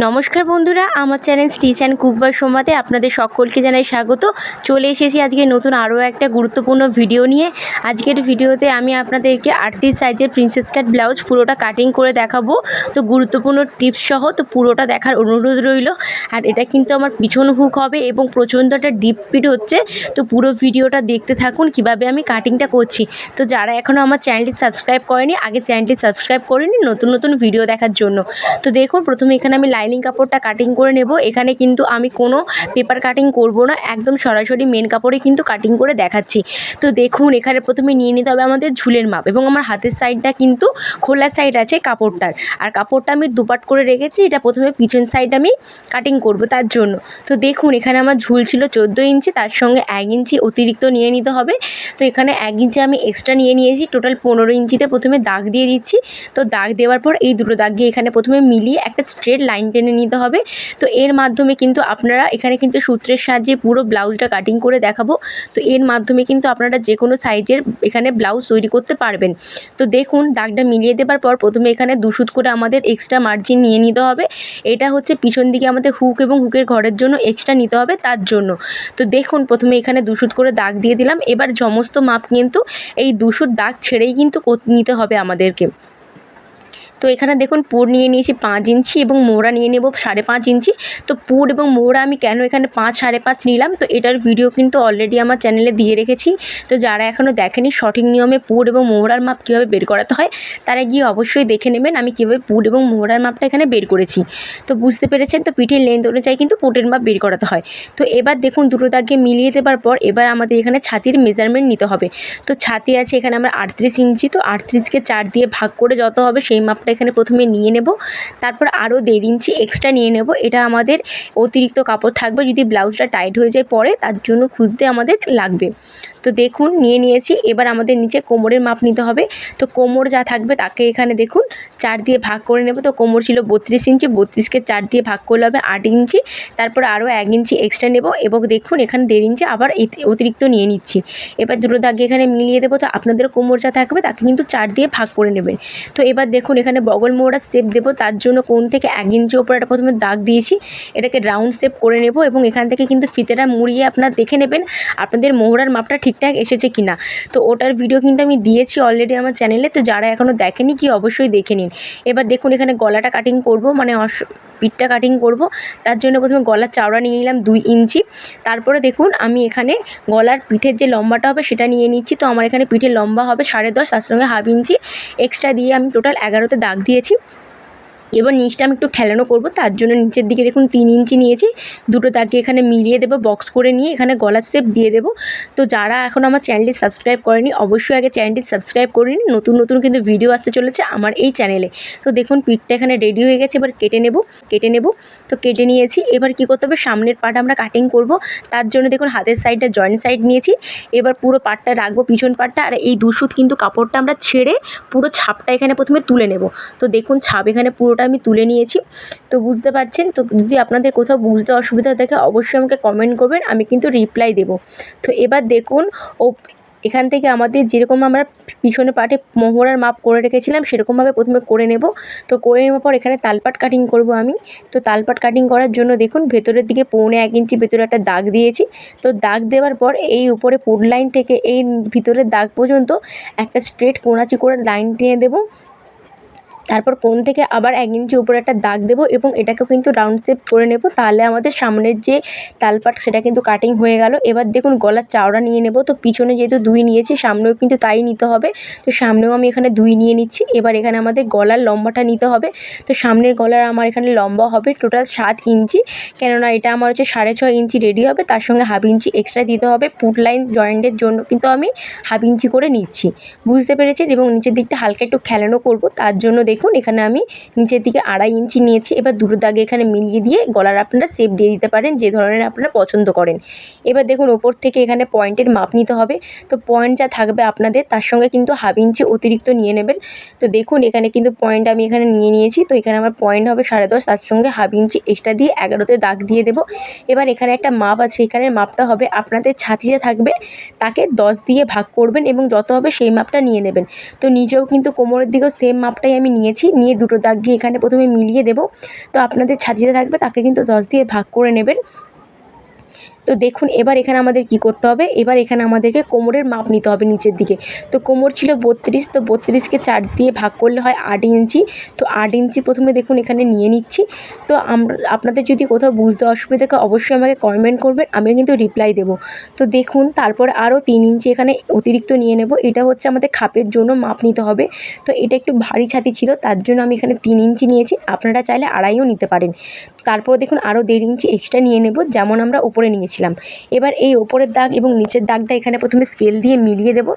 নমস্কার বন্ধুরা, আমার চ্যানেল স্টিচ অ্যান্ড কুকবার সোমাতে আপনাদের সকলকে জানাই স্বাগত। চলে এসেছি আজকে নতুন আরও একটা গুরুত্বপূর্ণ ভিডিও নিয়ে। আজকের ভিডিওতে আমি আপনাদেরকে আটত্রিশ সাইজের প্রিন্সেস কাট ব্লাউজ পুরোটা কাটিং করে দেখাবো। তো গুরুত্বপূর্ণ টিপস সহ তো পুরোটা দেখার অনুরোধ রইল। আর এটা কিন্তু আমার পিছন হুক হবে এবং প্রচণ্ড একটা ডিপ পিট হচ্ছে। তো পুরো ভিডিওটা দেখতে থাকুন, কীভাবে আমি কাটিংটা করছি। তো যারা এখনও আমার চ্যানেলটি সাবস্ক্রাইব করেনি, আগে চ্যানেলটি সাবস্ক্রাইব করে করেনি নতুন নতুন ভিডিও দেখার জন্য। তো দেখুন, প্রথমে এখানে আমি লাইনিং কাপড়টা কাটিং করে নেব। এখানে কিন্তু আমি কোনো পেপার কাটিং করব না, একদম সরাসরি মেন কাপড়ে কিন্তু কাটিং করে দেখাচ্ছি। তো দেখুন, এখানে প্রথমে নিয়ে নিতে হবে আমাদের ঝুলের মাপ এবং আমার হাতের সাইডটা কিন্তু খোলা সাইড আছে কাপড়টার। আর কাপড়টা আমি দুপাট করে রেখেছি, এটা প্রথমে পিছন সাইড আমি কাটিং করব তার জন্য। তো দেখুন, এখানে আমার ঝুল ছিল চোদ্দ ইঞ্চি, তার সঙ্গে এক ইঞ্চি অতিরিক্ত নিয়ে নিতে হবে। তো এখানে এক ইঞ্চি আমি এক্সট্রা নিয়ে নিয়েছি টোটাল পনেরো ইঞ্চিতে প্রথমে দাগ দিয়ে দিচ্ছি। তো দাগ দেওয়ার পর এই দুটো দাগ দিয়ে এখানে প্রথমে মিলিয়ে একটা স্ট্রেট লাইন টেনে নিতে হবে। তো এর মাধ্যমে কিন্তু আপনারা এখানে কিন্তু সূত্রের সাহায্যে পুরো ব্লাউজটা কাটিং করে দেখাবো। তো এর মাধ্যমে কিন্তু আপনারা যে কোনো সাইজের এখানে ব্লাউজ তৈরি করতে পারবেন। তো দেখুন, দাগটা মিলিয়ে দেবার পর প্রথমে এখানে দুশুত করে আমাদের এক্সট্রা মার্জিন নিয়ে নিতে হবে। এটা হচ্ছে পিছন দিকে আমাদের হুক এবং হুকের ঘরের জন্য এক্সট্রা নিতে হবে তার জন্য। তো দেখুন, প্রথমে এখানে দুশুত করে দাগ দিয়ে দিলাম। এবার সমস্ত মাপ কিন্তু এই দুশুত দাগ ছেড়েই কিন্তু নিতে হবে আমাদেরকে। তো এখানে দেখুন পুর নিয়ে নিয়েছি পাঁচ ইঞ্চি এবং মোড়া নিয়ে নেব সাড়ে পাঁচ ইঞ্চি। তো পুর এবং মোড়া আমি কেন এখানে পাঁচ, সাড়ে পাঁচ নিলাম? তো এটার ভিডিও কিন্তু অলরেডি আমার চ্যানেলে দিয়ে রেখেছি। তো যারা এখনও দেখেনি, সঠিক নিয়মে পুর এবং মোহরার মাপ কীভাবে বের করাতে হয়, তারা গিয়ে অবশ্যই দেখে নেবেন আমি কীভাবে পুর এবং মোহরার মাপটা এখানে বের করেছি। তো বুঝতে পেরেছেন? তো পিঠের লেন্থ অনুযায়ী কিন্তু পুটের মাপ বের করাতে হয়। তো এবার দেখুন দুটো দাগে মিলিয়ে দেবার পর এবার আমাদের এখানে ছাতির মেজারমেন্ট নিতে হবে। তো ছাতি আছে এখানে আমার আটত্রিশ ইঞ্চি, তো আটত্রিশকে চার দিয়ে ভাগ করে যত হবে সেই মাপটা এখানে প্রথমে নিয়ে নেব। তারপর আরও দেড় ইঞ্চি এক্সট্রা নিয়ে নেব। এটা আমাদের অতিরিক্ত কাপড় থাকবে যদি ব্লাউজটা টাইট হয়ে যায় পরে, তার জন্য খুঁজতে আমাদের লাগবে। তো দেখুন, নিয়ে নিয়েছি। এবার আমাদের নিচে কোমরের মাপ নিতে হবে। তো কোমর যা থাকবে তাকে এখানে দেখুন, চার দিয়ে ভাগ করে নেব। তো কোমর ছিল বত্রিশ ইঞ্চি, বত্রিশকে চার দিয়ে ভাগ করলে হবে আট ইঞ্চি। তারপর আরও এক ইঞ্চি এক্সট্রা নেব এবং দেখুন, এখানে দেড় ইঞ্চি আবার অতিরিক্ত নিয়ে নিচ্ছি। এবার দুটো দাগে এখানে মিলিয়ে দেবো। তো আপনাদের কোমর যা থাকবে তাকে কিন্তু চার দিয়ে ভাগ করে নেবেন। তো এবার দেখুন, এখানে বগল মোড়া শেপ দেবো। তার জন্য কোন থেকে এক ইঞ্চি ওপরে একটা প্রথমে দাগ দিয়েছি। এটাকে রাউন্ড শেপ করে নেব এবং এখান থেকে কিন্তু ফিতেটা মুড়িয়ে আপনারা দেখে নেবেন আপনাদের মোহরার মাপটা ঠিকঠাক এসেছে কি না তো ওটার ভিডিও কিন্তু আমি দিয়েছি অলরেডি আমার চ্যানেলে তো যারা এখনও দেখেনি কি অবশ্যই দেখে নিন। এবার দেখুন এখানে গলাটা কাটিং করব। মানে অস পিঠটা কাটিং করব। তার জন্য প্রথমে গলার চাওড়া নিয়ে নিলাম দুই ইঞ্চি। তারপরে দেখুন, আমি এখানে গলার পিঠের যে লম্বাটা হবে সেটা নিয়ে নিচ্ছি। তো আমার এখানে পিঠের লম্বা হবে সাড়ে দশ, তার সঙ্গে হাফ ইঞ্চি। এক্সট্রা দিয়ে আমি টোটাল এগারোতে দাগ দিয়েছি। এবার নিচটা আমি একটু খেলানো করব, তার জন্য নিচের দিকে দেখুন তিন ইঞ্চি নিয়েছি। দুটো দাগে এখানে মিলিয়ে দেবো বক্স করে নিয়ে এখানে গলার শেপ দিয়ে দেবো। তো যারা এখন আমার চ্যানেলটি সাবস্ক্রাইব করেনি, অবশ্যই আগে চ্যানেলটি সাবস্ক্রাইব করে নিন। নতুন নতুন কিন্তু ভিডিও আসতে চলেছে আমার এই চ্যানেলে তো দেখুন পিঠটা এখানে রেডি হয়ে গেছে, এবার কেটে নেব কেটে নেব। তো কেটে নিয়েছি, এবার কী করতে হবে, সামনের পার্ট আমরা কাটিং করব। তার জন্য দেখুন হাতের সাইডটা জয়েন্ট সাইড নিয়েছি। এবার পুরো পাটটা রাখব, পিছন পাটটা আর এই দুশুত কিন্তু কাপড়টা আমরা ছেড়ে পুরো ছাপটা এখানে প্রথমে তুলে নেব। তো দেখুন ছাপ এখানে পুরোটা আমি তুলে নিয়েছি। তো বুঝতে পারছেন? তো যদি আপনাদের কোথাও বুঝতে অসুবিধা থাকে অবশ্যই আমাকে কমেন্ট করবেন, আমি কিন্তু রিপ্লাই দেব। তো এবার দেখুন, ও এখান থেকে আমাদের যেরকম আমরা পিছনে পাটে মোহরার মাপ করে রেখেছিলাম, সেরকমভাবে প্রথমে করে নেব। তো করে নেওয়ার পর এখানে তালপাট কাটিং করব আমি। তো তালপাট কাটিং করার জন্য দেখুন, ভেতরের দিকে পৌনে এক ইঞ্চি ভেতরে একটা দাগ দিয়েছি। তো দাগ দেওয়ার পর এই উপরে পুড লাইন থেকে এই ভিতরের দাগ পর্যন্ত একটা স্ট্রেট কোনাচি করে লাইন টেনে দেবো। তারপর কোন থেকে আবার এক ইঞ্চি উপরে একটা দাগ দেবো এবং এটাকেও কিন্তু রাউন্ড শেপ করে নেব। তাহলে আমাদের সামনের যে তালপাট, সেটা কিন্তু কাটিং হয়ে গেল। এবার দেখুন গলার চাওড়া নিয়ে নেব। তো পিছনে যেহেতু দুই নিয়েছি, সামনেও কিন্তু তাই নিতে হবে। তো সামনেও আমি এখানে দুই নিয়ে নিচ্ছি। এবার এখানে আমাদের গলার লম্বাটা নিতে হবে। তো সামনের গলার আমার এখানে লম্বা হবে টোটাল সাত ইঞ্চি। কেননা এটা আমার হচ্ছে সাড়ে ছয় ইঞ্চি রেডি হবে। তার সঙ্গে হাফ ইঞ্চি এক্সট্রা দিতে হবে। পুট লাইন জয়েন্টের জন্য কিন্তু আমি হাফ ইঞ্চি করে নিচ্ছি। বুঝতে পেরেছেন? এবং নিচের দিকটা হালকা একটু খেলানো করব। তার জন্য দেখুন, এখানে আমি নিচের দিকে আড়াই ইঞ্চি নিয়েছি। এবার দুটো দাগে এখানে মিলিয়ে দিয়ে গলার আপনারা শেপ দিয়ে দিতে পারেন, যে ধরনের আপনারা পছন্দ করেন। এবার দেখুন, ওপর থেকে এখানে পয়েন্টের মাপ নিতে হবে। তো পয়েন্ট যা থাকবে আপনাদের, তার সঙ্গে কিন্তু হাফ ইঞ্চি অতিরিক্ত নিয়ে নেবেন। তো দেখুন, এখানে কিন্তু পয়েন্ট আমি এখানে নিয়ে নিয়েছি। তো এখানে আমার পয়েন্ট হবে সাড়ে দশ, তার সঙ্গে হাফ ইঞ্চি এক্সট্রা দিয়ে এগারোতে দাগ দিয়ে দেবো। এবার এখানে একটা মাপ আছে এখানে মাপটা হবে আপনাদের ছাতি যে থাকবে, তাকে দশ দিয়ে ভাগ করবেন এবং যত হবে সেই মাপটা নিয়ে নেবেন। তো নিজেও কিন্তু কোমরের দিকেও সেম মাপটাই আমি নিয়েছি, নিয়ে দুটো দাগ দিয়ে এখানে প্রথমে মিলিয়ে দেব। তো আপনাদের ছাজিয়ে থাকবে, তাকে কিন্তু দশ দিয়ে ভাগ করে নেবেন। তো দেখুন, এবার এখানে আমাদের কি করতে হবে? এবার এখানে আমাদেরকে কোমরের মাপ নিতে হবে নিচের দিকে। তো কোমর ছিল বত্রিশ, তো বত্রিশকে চার দিয়ে ভাগ করলে হয় আট ইঞ্চি। তো আট ইঞ্চি প্রথমে দেখুন, এখানে নিয়ে নিচ্ছি। তো আমরা আপনাদের যদি কোথাও বুঝতে অসুবিধা থাকে, অবশ্যই আমাকে কমেন্ট করবেন আমি কিন্তু রিপ্লাই দেবো। তো দেখুন, তারপর আরও তিন ইঞ্চি এখানে অতিরিক্ত নিয়ে নেব। এটা হচ্ছে আমাদের খাপের জন্য মাপ নিতে হবে। তো এটা একটু ভারী ছাতি ছিল, তার জন্য আমি এখানে তিন ইঞ্চি নিয়েছি। আপনারা চাইলে আড়াইও নিতে পারেন। তারপর দেখুন, আরও দেড় ইঞ্চি এক্সট্রা নিয়ে নেব, যেমন আমরা ওপরে নিয়েছিলাম এবার এই ওপরের দাগ এবং নিচের দাগটা এখানে প্রথমে স্কেল দিয়ে মিলিয়ে দেব।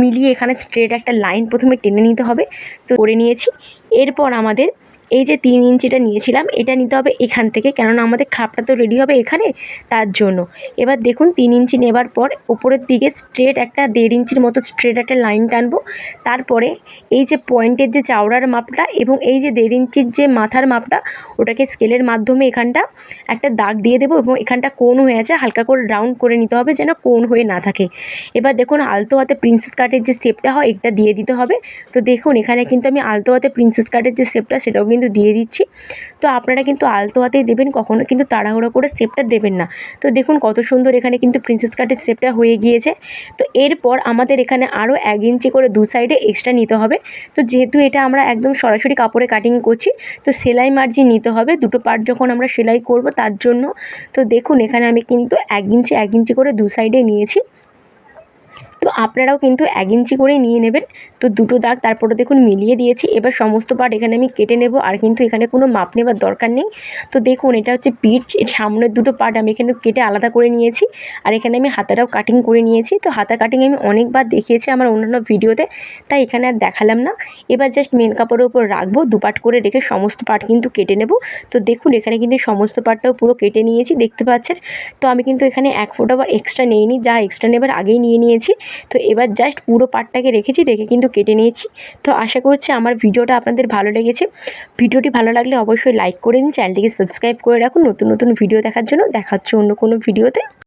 মিলিয়ে এখানে স্ট্রেট একটা লাইন প্রথমে টেনে নিতে হবে। তো করে নিয়েছি। এরপর আমাদের এই যে তিন ইঞ্চিটা নিয়েছিলাম, এটা নিতে হবে এখান থেকে, কেননা আমাদের খাপটা তো রেডি হবে এখানে, তার জন্য। এবার দেখুন, তিন ইঞ্চি নেবার পর উপরের দিকে স্ট্রেট একটা দেড় ইঞ্চির মতো স্ট্রেট একটা লাইন টানবো। তারপরে এই যে পয়েন্টের যে চাওড়ার মাপটা এবং এই যে দেড় ইঞ্চির যে মাথার মাপটা, ওটাকে স্কেলের মাধ্যমে এখানটা একটা দাগ দিয়ে দেবো এবং এখানটা কোন হয়ে আছে, হালকা করে রাউন্ড করে নিতে হবে যেন কোন হয়ে না থাকে। এবার দেখুন, আলতো হাতে প্রিন্সেস কাটের যে শেপটা হয়, এটা দিয়ে দিতে হবে। তো দেখুন, এখানে কিন্তু আমি আলতো হাতে প্রিন্সেস কাটের যে শেপটা সেটাও দিয়ে দিচ্ছি। তো আপনারা কিন্তু আলতো হাতেই দেবেন, কখনো কিন্তু তাড়াহুড়ো করে শেপটা দেবেন না। তো দেখুন কত সুন্দর এখানে কিন্তু প্রিন্সেস কাটের শেপটা হয়ে গিয়েছে। তো এরপর আমাদের এখানে আরও এক ইঞ্চি করে দু সাইডে এক্সট্রা নিতে হবে। তো যেহেতু এটা আমরা একদম সরাসরি কাপড়ে কাটিং করছি, তো সেলাই মার্জিন নিতে হবে। দুটো পার্ট যখন আমরা সেলাই করব, তার জন্য। তো দেখুন এখানে আমি কিন্তু এক ইঞ্চি এক ইঞ্চি করে দু সাইডে নিয়েছি। তো আপনারাও কিন্তু এক ইঞ্চি করে নিয়ে নেবেন। তো দুটো দাগ তারপরে দেখুন মিলিয়ে দিয়েছি। এবার সমস্ত পার্ট এখানে আমি কেটে নেব, আর কিন্তু এখানে কোনো মাপ নেবার দরকার নেই। তো দেখুন, এটা হচ্ছে পিঠ সামনের দুটো পার্ট আমি এখানে কেটে আলাদা করে নিয়েছি। আর এখানে আমি হাতাটাও কাটিং করে নিয়েছি। তো হাতা কাটিং আমি অনেকবার দেখিয়েছি আমার অন্যান্য ভিডিওতে, তাই এখানে আর দেখালাম না। এবার জাস্ট মেন কাপড়ের উপর রাখব, দু পার্ট করে রেখে সমস্ত পার্ট কিন্তু কেটে নেব। তো দেখুন, এখানে কিন্তু সমস্ত পার্টটাও পুরো কেটে নিয়েছি, দেখতে পাচ্ছেন? তো আমি কিন্তু এখানে এক ফোঁটা আবার এক্সট্রা নিইনি। যা এক্সট্রা নেবার আগেই নিয়ে নিয়েছি। তো এবার জাস্ট পুরো পার্টটাকে রেখেছি রেখে কিন্তু কেটে নিয়েছি। তো আশা করছি আমার ভিডিওটা আপনাদের ভালো লেগেছে। ভিডিওটি ভালো লাগলে অবশ্যই লাইক করে দিন, চ্যানেলটিকে সাবস্ক্রাইব করে রাখুন। নতুন নতুন ভিডিও দেখার জন্য দেখা অন্য কোনো ভিডিওতে